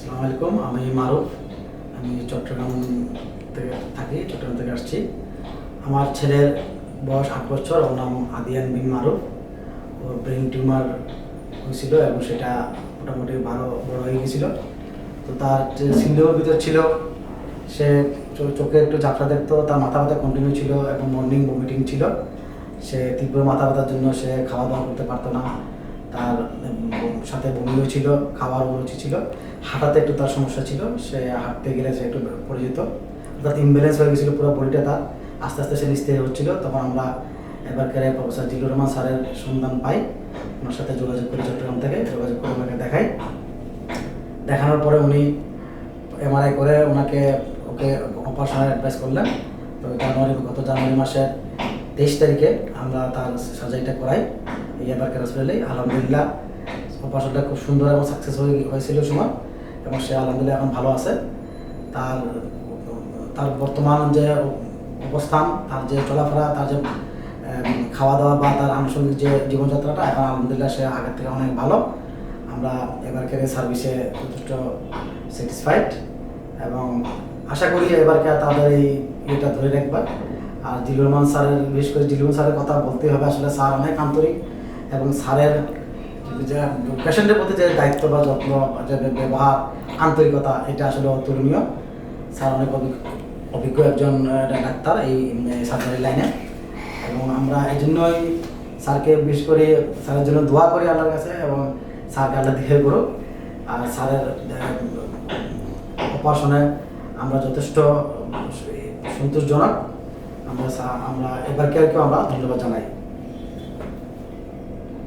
আসসালামু আলাইকুম। আমি মারুফ। আমি চট্টগ্রাম থেকে থাকি, চট্টগ্রাম থেকে আসছি। আমার ছেলের বয়স আট বছর, ওর নাম আদিয়ান বিন মারুফ। ওর ব্রেন টিউমার হয়েছিল এবং সেটা মোটামুটি ভালো বড় হয়ে গেছিল। তো তার যে সিন্ডেমের ভিতর ছিল, সে চোখে একটু ঝাপসা দেখতো। তার মাথা ব্যথা কন্টিনিউ ছিল এবং মর্নিং ভমিটিং ছিল। সে তীব্র মাথা ব্যথার জন্য সে খাওয়া দাওয়া করতে পারতো না। তার সাথে বমিও ছিল, খাওয়ার রুচি ছিল। হাঁটাতে একটু তার সমস্যা ছিল, সে হাঁটতে গেলে সে একটু পড়ে যেত। অর্থাৎ ইমব্যালেন্স হয়ে গেছিল পুরো বডিটা তার। আস্তে আস্তে সে নিস্তেজ হচ্ছিল। তখন আমরা এবারকার প্রফেসর জিলুর রহমান স্যারের সন্ধান পাই। ওনার সাথে যোগাযোগ করি চট্টগ্রাম থেকে, যোগাযোগ করে ওনাকে দেখাই। দেখানোর পরে উনি এমআরআই করে ওনাকে, ওকে অপারেশনের অ্যাডভাইস করলেন। তো জানুয়ারি, গত জানুয়ারি মাসের তেইশ তারিখে আমরা তার সার্জারিটা করাই। এই এবারকার হসপিটালে আলহামদুলিল্লাহ অপারেশনটা খুব সুন্দর এবং সাকসেস হয়েছিল সময় এবং সে আলহামদুলিল্লাহ এখন ভালো আছে। তার তার বর্তমান যে অবস্থান, তার যে চলাফেরা, তার যে খাওয়া দাওয়া বা তার আনুষঙ্গিক যে জীবনযাত্রাটা এখন আলহামদুলিল্লাহ সে আগের থেকে অনেক ভালো। আমরা এবারকার সার্ভিসে যথেষ্ট স্যাটিসফাইড এবং আশা করি এবারকার তাদের এই ইয়েটা ধরে রাখবে। আর জিলুর রহমান স্যারের, বিশেষ করে জিলুর স্যারের কথা বলতে হবে আসলে স্যার অনেক আন্তরিক এবং স্যারের যে পেশেন্টের প্রতি যে দায়িত্ব বা যত্ন যে ব্যবহার, আন্তরিকতা, এটা আসলে অতুলনীয়। স্যার অনেক অভিজ্ঞ- একজন ডাক্তার এই সার্জারি লাইনে এবং আমরা এই জন্যই স্যারকে বিশেষ করে স্যারের জন্য দোয়া করি আল্লাহর কাছে এবং স্যারকে আল্লাহ দিকে করুক। আর স্যারের অপারেশনে আমরা যথেষ্ট সন্তোষজনক আমরা আমরা এবারকে আর আমরা ধন্যবাদ জানাই।